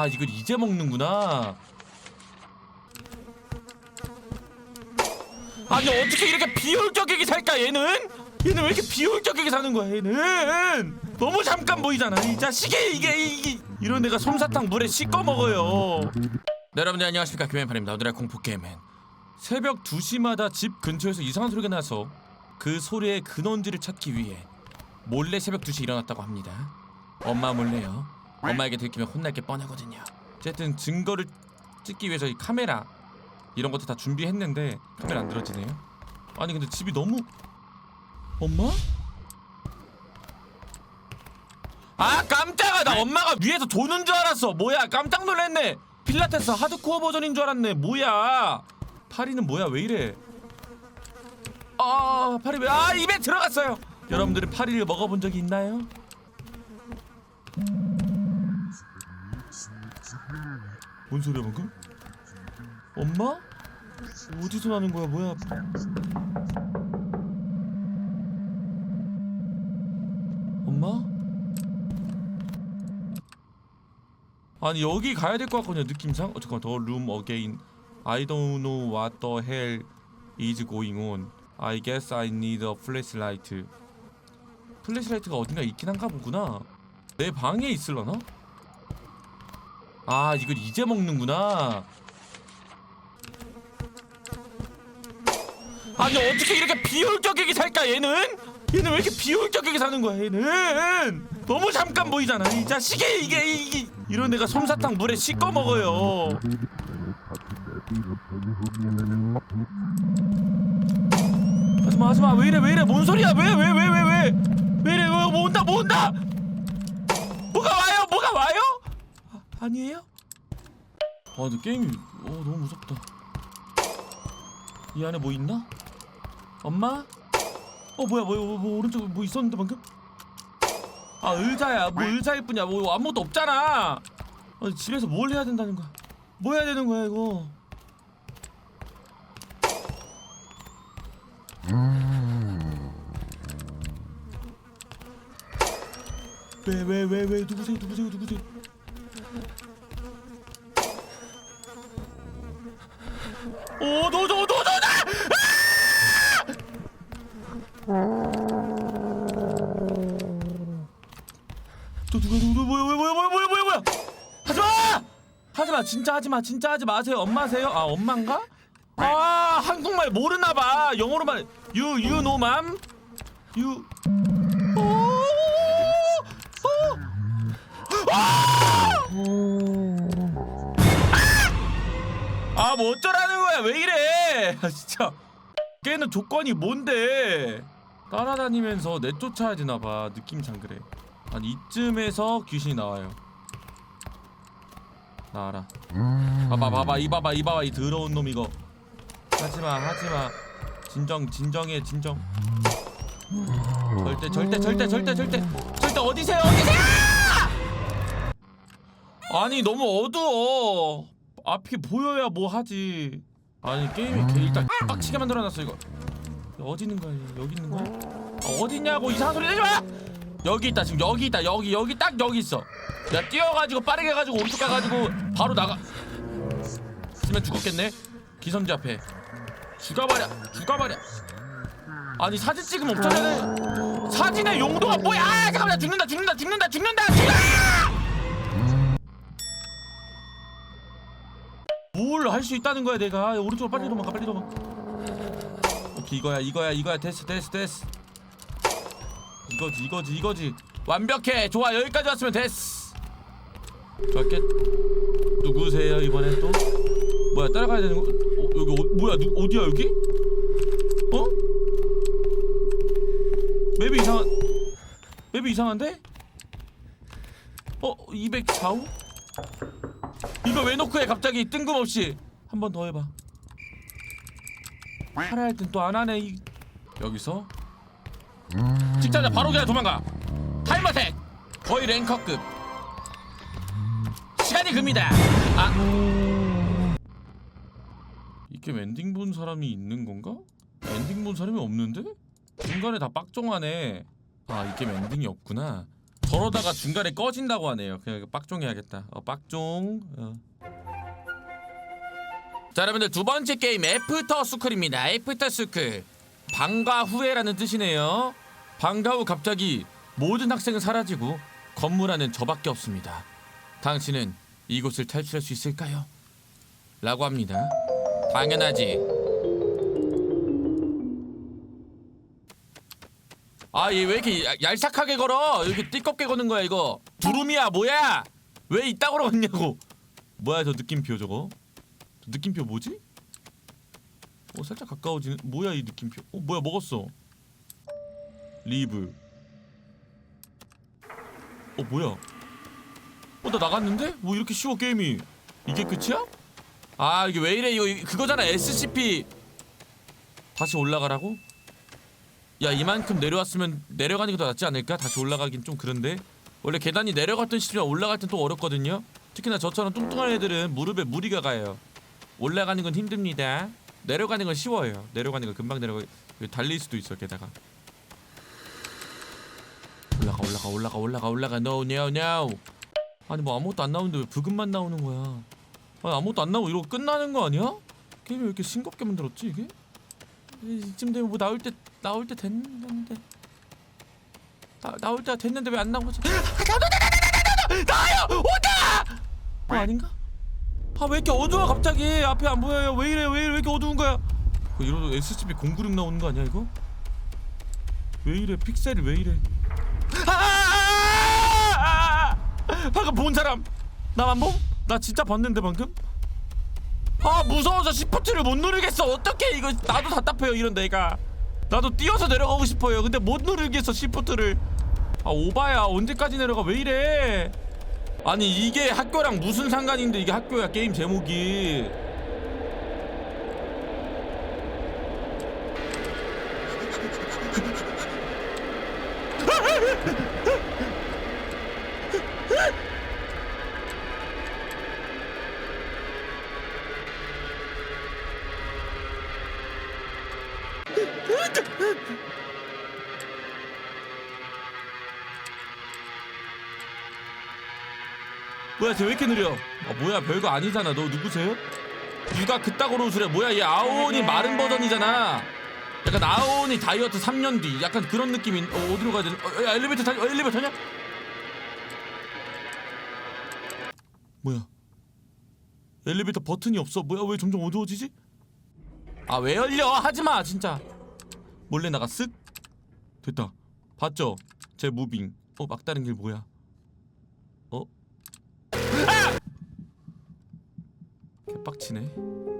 아 이걸 이제 먹는구나. 아니 어떻게 이렇게 비효율적이게 살까 얘는? 얘는 왜 이렇게 비효율적이게 사는 거야 얘는? 너무 잠깐 보이잖아 이 자식이. 이게 이게 이런 애가 솜사탕 물에 씻어 먹어요. 네, 여러분들 안녕하십니까. 김현판입니다. 오늘의 공포게임은 새벽 2시마다 집 근처에서 이상한 소리가 나서 그 소리의 근원지를 찾기 위해 몰래 새벽 2시에 일어났다고 합니다. 엄마 몰래요 엄마에게 들키면 혼날 게 뻔하거든요. 어쨌든 증거를 찍기 위해서 이 카메라 이런 것도 다 준비했는데 카메라 안 들어지네요. 아니 근데 집이 너무 엄마? 아 깜짝아! 나 엄마가 위에서 도는 줄 알았어. 뭐야 깜짝 놀랐네. 필라테스 하드코어 버전인 줄 알았네. 뭐야? 파리는 뭐야? 왜 이래? 아 파리 왜아 입에 들어갔어요. 여러분들은 파리를 먹어본 적이 있나요? 뭔 소리야 방금? 엄마? 어디서 나는 거야 뭐야 엄마? 아니 여기 가야 될 것 같거든요 느낌상 어 잠깐만 더룸 어게인 I don't know what the hell is going on I guess I need a flashlight 플래시라이트가 어딘가 있긴 한가 보구나 내 방에 있을라나? 아 이걸 이제 먹는구나. 아니 어떻게 이렇게 비효율적이게 살까 얘는? 얘는 왜 이렇게 비효율적이게 사는 거야 얘는? 너무 잠깐 보이잖아 이 자식이. 이게 이게. 이런 애가 솜사탕 물에 씻어 먹어요. 하지마 하지마. 왜 이래 왜 이래? 뭔 소리야? 왜 왜 왜 왜 왜? 왜 이래? 왜 뭐 온다 뭐 온다 뭐가 와요 뭐가 와요 아, 아니에요? 아 근데 게임이 어 너무 무섭다. 이 안에 뭐 있나? 엄마? 어 뭐야 뭐, 뭐, 뭐 오른쪽에 뭐 있었는데 방금? 아 의자야. 뭐 의자일 뿐이야. 뭐 아무것도 없잖아. 어, 집에서 뭘 해야 된다는 거야? 뭐 해야 되는 거야 이거? 왜 왜 왜 왜? 누구세요? 누구세요? 누구세요 오 노조 노조다! 또 누가 누가 뭐야 뭐야 뭐야 뭐야 뭐야 뭐야! 하지마! 하지마 진짜 하지마 진짜 하지 마세요. 엄마세요? 아 엄마인가? 아 한국말 모르나봐. 영어로만 you you know mom you. 오! 아, 뭐 어쩌라는? 왜 이래? 아, 진짜. 걔는 조건이 뭔데? 따라다니면서 내쫓아야 되나 봐. 느낌상 그래. 아니 이쯤에서 귀신이 나와요. 나와라. 봐봐 봐봐 이 봐봐 이 봐봐 이 더러운 놈 이거. 하지마 하지마. 진정 진정해 진정. 절대 절대 절대 절대 절대 절대 어디세요 어디세요? 아니 너무 어두워. 앞이 보여야 뭐 하지. 아니 게임이 개 일단 빡치게 만들어놨어 이거. 어디 있는 거야? 여기 있는 거야? 어, 어디 있냐고 이상한 소리 내지 마. 여기 있다 지금 여기 있다 여기 여기 딱 여기 있어. 야 뛰어가지고 빠르게 가지고 오른쪽 가가지고 바로 나가. 쓰면 죽었겠네. 기선제 앞에 죽어버려 죽어버려. 아니 사진 찍으면 없잖아. 사진의 용도가 뭐야? 아, 잠깐만 나 죽는다 죽는다 죽는다 죽는다 죽는다. 뭘 할 수 있다는 거야 내가? 오른쪽으로 빨리 도망가 빨리 도망가. 오케이 이거야 이거야 이거야. 됐어 됐어 됐어. 이거지 이거지 이거지. 완벽해. 좋아 여기까지 왔으면 됐어. 좋았겠. 누구세요 이번엔 또? 뭐야 따라가야 되는 거? 어, 여기 어, 뭐야 누, 어디야 여기? 어? 맵이 이상한 맵이 이상한데? 어 204호 이거 왜 놓고 해? 갑자기 뜬금없이. 한 번 더 해봐. 하라 할 땐 또 안 하네 이... 여기서? 직자자 바로 그냥 도망가. 타임어택. 거의 랭커급. 시간이 급니다. 아. 이게 엔딩 본 사람이 있는 건가? 엔딩 본 사람이 없는데? 중간에 다 빡종하네. 아 이게 엔딩이 없구나 저러다가 중간에 꺼진다고 하네요. 그냥 빡종 해야겠다. 어, 빡종. 어. 자 여러분들 두 번째 게임 애프터 스쿨입니다. 애프터 스쿨 방과 후에라는 뜻이네요. 방과 후 갑자기 모든 학생은 사라지고 건물 안은 저밖에 없습니다. 당신은 이곳을 탈출할 수 있을까요? 라고 합니다. 당연하지. 아 얘 왜 이렇게 야- 얄싹하게 걸어? 이렇게 띠껍게 거는 거야 이거. 두루미야 뭐야? 왜 이따구로 걷냐고. 뭐야 저 느낌표 저거? 저 느낌표 뭐지? 어 살짝 가까워지는 뭐야 이 느낌표? 어 뭐야 먹었어? 리브. 어 뭐야? 어 나 나갔는데? 뭐 이렇게 쉬워 게임이? 이게 끝이야? 아 이게 왜 이래 이거 그거잖아 SCP 다시 올라가라고? 야 이만큼 내려왔으면 내려가는 게 더 낫지 않을까? 다시 올라가긴 좀 그런데. 원래 계단이 내려갔던 시점에 올라갈 땐 또 어렵거든요. 특히나 저처럼 뚱뚱한 애들은 무릎에 무리가 가요. 올라가는 건 힘듭니다. 내려가는 건 쉬워요. 내려가는 건 금방 내려가 달릴 수도 있어 게다가. 올라가 올라가 올라가 올라가 올라가. No no no. 아니 뭐 아무것도 안 나오는데 왜 부금만 나오는 거야? 아니 아무것도 안 나오고 이러고 끝나는 거 아니야? 게임을 왜 이렇게 싱겁게 만들었지 이게? 이쯤 되면 뭐 나올 때 나올 때 됐는데 나 나올 때가 됐는데 왜 안 나온 거지? 나요 온다! 어, 아닌가? 아 왜 이렇게 어두워 갑자기 앞에 안 보여요 왜 이래 왜 이래 왜 이렇게 어두운 거야? 어, 이러도 SCP 096 나오는 거 아니야 이거? 왜 이래 픽셀이 왜 이래? 아! 방금 본 사람 나만 봄? 나 진짜 봤는데 방금? 아 무서워서 시프트를 못 누르겠어. 어떡해 이거 나도 답답해요 이런 데가. 나도 뛰어서 내려가고 싶어요. 근데 못 누르겠어 시프트를. 아 오바야. 언제까지 내려가? 왜 이래? 아니 이게 학교랑 무슨 상관인데 이게 학교야 게임 제목이 뭐야 쟤 왜 이렇게 느려? 아 뭐야 별거 아니잖아. 너 누구세요? 누가 그따구로 웃으래. 뭐야 얘 아오니 마른 버전이잖아. 약간 아오니 다이어트 3년 뒤. 약간 그런 느낌인 어, 어디로 가야 되는 어, 야, 엘리베이터 타냐 어, 엘리베이터 타냐? 뭐야? 엘리베이터 버튼이 없어. 뭐야 왜 점점 어두워지지? 아 왜 열려? 하지마 진짜. 몰래 나가 쓱 됐다. 봤죠? 제 무빙. 어 막다른 길 뭐야? 어 빡치네